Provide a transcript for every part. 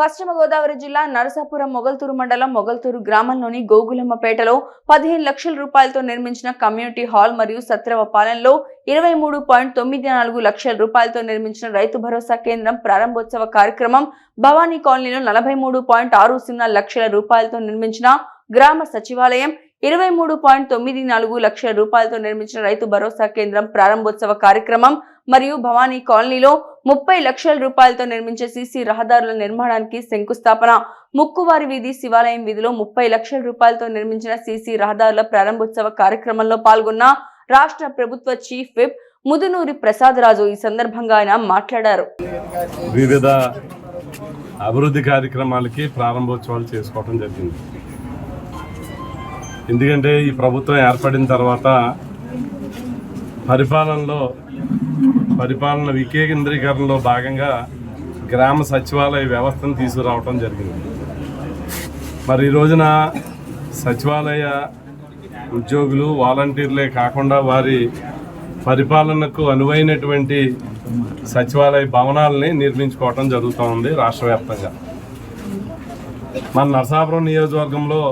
పశ్చిమ గోదావరి జిల్లా నరసాపురం మొగల్తూరు మండలం మొగల్తూరు గ్రామంలోని గోగులమ్మపేటలో పదిహేను లక్షల రూపాయలతో నిర్మించిన కమ్యూనిటీ హాల్ మరియు సత్రవ పాలనలో ఇరవై మూడు పాయింట్ తొమ్మిది నాలుగు లక్షల రూపాయలతో నిర్మించిన రైతు భరోసా కేంద్రం ప్రారంభోత్సవ కార్యక్రమం భవానీ కాలనీలో నలభై మూడు పాయింట్ ఆరు సున్నా లక్షల రూపాయలతో నిర్మించిన గ్రామ సచివాలయం ఇరవై మూడు పాయింట్ తొమ్మిది నాలుగు లక్షల రూపాయలతో నిర్మించిన రైతు భరోసా కేంద్రం ప్రారంభోత్సవ కార్యక్రమం మరియు భవానీ కాలనీలో ముప్పై లక్షల రూపాయలతో నిర్మించే సీసీ రహదారుల నిర్మాణానికి శంకుస్థాపన. ముక్కువారి వీధి శివాలయం వీధిలో ముప్పై లక్షల రూపాయలతో నిర్మించిన సీసీ రహదారుల ప్రారంభోత్సవ కార్యక్రమంలో పాల్గొన్న రాష్ట్ర ప్రభుత్వ చీఫ్ విప్ ముదునూరి ప్రసాదరాజు ఈ సందర్భంగా ఆయన మాట్లాడారు. వివిధ అభివృద్ధి కార్యక్రమాలకి ప్రారంభోత్సవాలు చేసుకోవడం జరిగింది. ఎందుకంటే ఈ ప్రభుత్వం ఏర్పడిన తర్వాత పరిపాలనలో పరిపాలన వికేంద్రీకరణలో భాగంగా గ్రామ సచివాలయ వ్యవస్థను తీసుకురావటం జరిగింది. మరి ఈ రోజున సచివాలయ ఉద్యోగులు వాలంటీర్లే కాకుండా వారి పరిపాలనకు అనువైనటువంటి సచివాలయ భవనాలని నిర్మించుకోవటం జరుగుతూ ఉంది రాష్ట్ర వ్యాప్తంగా. మన నరసాపురం నియోజకవర్గంలో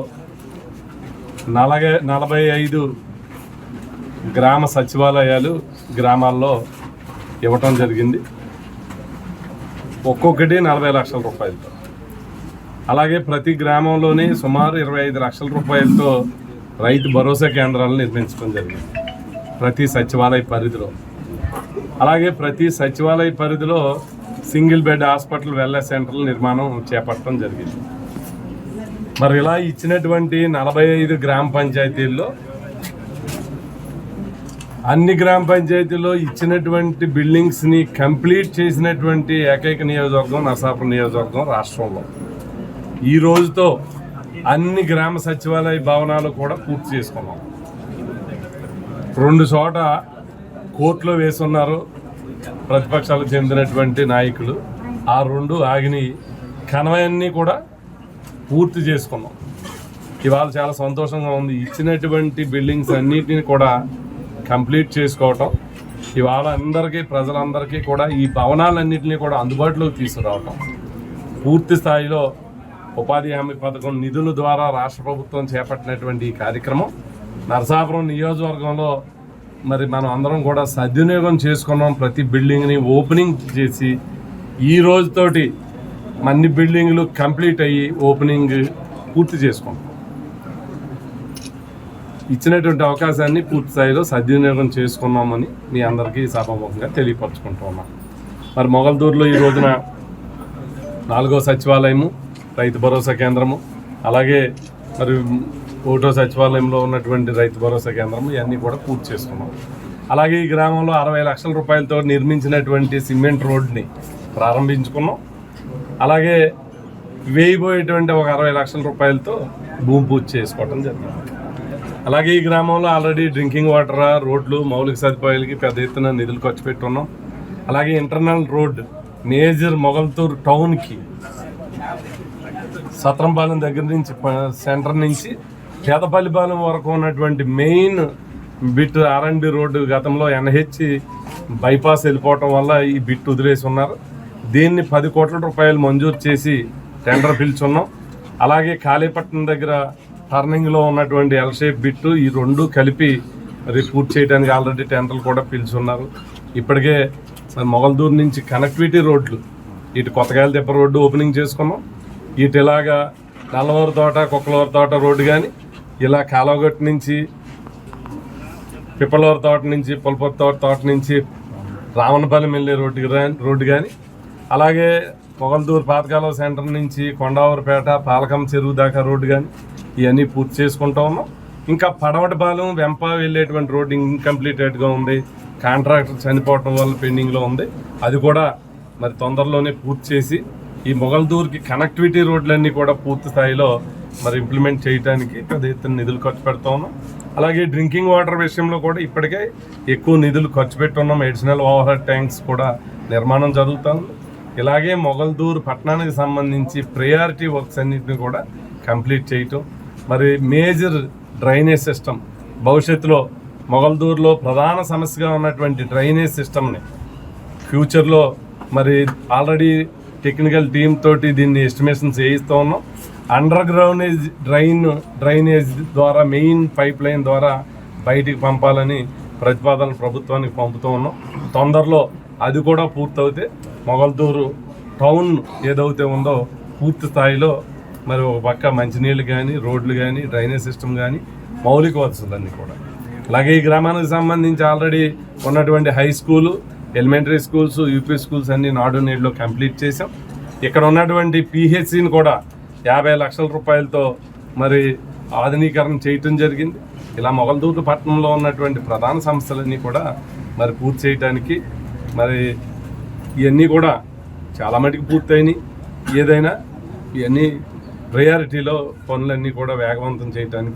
నలభై నలభై ఐదు గ్రామ సచివాలయాలు గ్రామాల్లో ఇవ్వటం జరిగింది. ఒక్కొక్కటి నలభై లక్షల రూపాయలతో. అలాగే ప్రతి గ్రామంలోని సుమారు ఇరవై ఐదు లక్షల రూపాయలతో రైతు భరోసా కేంద్రాలను నిర్మించడం జరిగింది ప్రతి సచివాలయ పరిధిలో. అలాగే ప్రతి సచివాలయ పరిధిలో సింగిల్ బెడ్ హాస్పిటల్ వెల్నెస్ సెంటర్ల నిర్మాణం చేపట్టడం జరిగింది. మరి ఇలా ఇచ్చినటువంటి నలభై ఐదు గ్రామ పంచాయతీల్లో అన్ని గ్రామ పంచాయతీల్లో ఇచ్చినటువంటి బిల్డింగ్స్ని కంప్లీట్ చేసినటువంటి ఏకైక నియోజకవర్గం నరసాపురం నియోజకవర్గం రాష్ట్రంలో. ఈ రోజుతో అన్ని గ్రామ సచివాలయ భవనాలు కూడా పూర్తి చేసుకున్నాం. రెండు చోట కోర్టులో వేసున్నారు ప్రతిపక్షాలకు చెందినటువంటి నాయకులు. ఆ రెండు ఆగిని కనవయన్నీ కూడా పూర్తి చేసుకున్నాం. ఇవాళ చాలా సంతోషంగా ఉంది. ఇచ్చినటువంటి బిల్డింగ్స్ అన్నిటిని కూడా కంప్లీట్ చేసుకోవటం. ఇవాళ అందరికీ ప్రజలందరికీ కూడా ఈ భవనాలన్నింటినీ కూడా అందుబాటులోకి తీసుకురావటం. పూర్తి స్థాయిలో ఉపాధి హామీ పథకం నిధుల ద్వారా రాష్ట్ర ప్రభుత్వం చేపట్టినటువంటి ఈ కార్యక్రమం. నరసాపురం నియోజకవర్గంలో మరి మనం అందరం కూడా సద్వినియోగం చేసుకున్నాం. ప్రతి బిల్డింగ్ని ఓపెనింగ్ చేసి ఈ రోజుతోటి అన్ని బిల్డింగ్లు కంప్లీట్ అయ్యి ఓపెనింగ్ పూర్తి చేసుకున్నాం ఇచ్చినటువంటి అవకాశాన్ని పూర్తి స్థాయిలో సద్వినియోగం చేసుకున్నామని మీ అందరికీ సభాముఖంగా తెలియపరచుకుంటున్నాం. మరి మొగల్దూరులో ఈ రోజున నాలుగో సచివాలయము రైతు భరోసా కేంద్రము అలాగే మరి ఒకటో సచివాలయంలో ఉన్నటువంటి రైతు భరోసా కేంద్రము ఇవన్నీ కూడా పూర్తి చేసుకున్నాం. అలాగే ఈ గ్రామంలో అరవై లక్షల రూపాయలతో నిర్మించినటువంటి సిమెంట్ రోడ్ని ప్రారంభించుకున్నాం. అలాగే వేయబోయేటువంటి ఒక అరవై లక్షల రూపాయలతో భూమి పూజ చేసుకోవటం జరిగింది. అలాగే ఈ గ్రామంలో ఆల్రెడీ డ్రింకింగ్ వాటర్ రోడ్లు మౌలిక సదుపాయాలకి పెద్ద ఎత్తున నిధులు ఖర్చు పెట్టున్నాం. అలాగే ఇంటర్నల్ రోడ్ మేజర్ మొగల్తూర్ టౌన్కి సత్రంపాలెం దగ్గర నుంచి ప- సెంటర్ నుంచి పేదపల్లిపాలెం వరకు ఉన్నటువంటి main bit R and B road గతంలో ఎన్హెచ్ బైపాస్ వెళ్ళిపోవటం వల్ల ఈ బిట్ వదిలేసి ఉన్నారు. దీన్ని పది కోట్ల రూపాయలు మంజూరు చేసి టెండర్ పిలుచున్నాం. అలాగే కాళీపట్నం దగ్గర టర్నింగ్లో ఉన్నటువంటి ఎల్ షేప్ బిట్టు ఈ రెండు కలిపి అది పూర్తి చేయడానికి ఆల్రెడీ టెండర్లు కూడా పిలుచున్నారు. ఇప్పటికే మొగల్దూరు నుంచి కనెక్టివిటీ రోడ్లు ఇటు కొత్తగాయల దెబ్బ రోడ్డు ఓపెనింగ్ చేసుకున్నాం. ఇటు ఇలాగా నల్లవూరు తోట కుక్కలూరు తోట రోడ్డు కానీ ఇలా కాలవగట్టు నుంచి పిప్పలవారి తోట నుంచి పులపతి తోట తోట నుంచి రామనపల్లి వెళ్ళే రోడ్డు రోడ్డు కానీ అలాగే మొగల్దూరు పాతకాలం సెంటర్ నుంచి కొండావరపేట పాలకం చెరువు దాకా రోడ్డు కానీ ఇవన్నీ పూర్తి చేసుకుంటా ఉన్నాం. ఇంకా పడవటిపాలెం వెంప వెళ్ళేటువంటి రోడ్డు ఇన్కంప్లీటెడ్గా ఉంది. కాంట్రాక్టర్ చనిపోవటం వల్ల పెండింగ్లో ఉంది. అది కూడా మరి తొందరలోనే పూర్తి చేసి ఈ మొగల్దూర్కి కనెక్టివిటీ రోడ్లన్నీ కూడా పూర్తి స్థాయిలో మరి ఇంప్లిమెంట్ చేయడానికి పెద్ద ఎత్తున నిధులు ఖర్చు పెడతా ఉన్నాం. అలాగే డ్రింకింగ్ వాటర్ విషయంలో కూడా ఇప్పటికే ఎక్కువ నిధులు ఖర్చు పెట్టున్నాం ఎడిషనల్ ఓవర్ హెడ్ ట్యాంక్స్ కూడా నిర్మాణం జరుగుతుంది ఇలాగే మొగల్దూర్ పట్టణానికి సంబంధించి ప్రయారిటీ వర్క్స్ అన్నింటిని కూడా కంప్లీట్ చేయటం. మరి మేజర్ డ్రైనేజ్ సిస్టమ్ భవిష్యత్తులో మొగల్దూర్లో ప్రధాన సమస్యగా ఉన్నటువంటి డ్రైనేజ్ సిస్టమ్ని ఫ్యూచర్లో మరి ఆల్రెడీ టెక్నికల్ టీమ్ తోటి దీన్ని ఎస్టిమేషన్స్ వేయిస్తూ ఉన్నాం. అండర్ గ్రౌండేజ్ డ్రైన్ డ్రైనేజ్ ద్వారా మెయిన్ పైప్ లైన్ ద్వారా బయటికి పంపాలని ప్రతిపాదనలు ప్రభుత్వానికి పంపుతూ ఉన్నాం. తొందరలో అది కూడా పూర్తవుతే మొగల్దూరు టౌన్ ఏదైతే ఉందో పూర్తి స్థాయిలో మరి ఒక పక్క మంచినీళ్ళు కానీ రోడ్లు కానీ డ్రైనేజ్ సిస్టమ్ కానీ మౌలిక వసతులన్నీ కూడా. అలాగే ఈ గ్రామానికి సంబంధించి ఆల్రెడీ ఉన్నటువంటి high school elementary schools UP schools అన్ని నాడు నేడులో కంప్లీట్ చేసాం ఇక్కడ ఉన్నటువంటి పిహెచ్సిని కూడా యాభై లక్షల రూపాయలతో మరి ఆధునీకరణ చేయటం జరిగింది. ఇలా మొగల్దూరు పట్టణంలో ఉన్నటువంటి ప్రధాన సంస్థలన్నీ కూడా మరి పూర్తి చేయడానికి మరి ఇవన్నీ కూడా చాలా మటుకు పూర్తయినాయి. ఏదైనా ఇవన్నీ ప్రయారిటీలో పనులన్నీ కూడా వేగవంతం చేయడానికి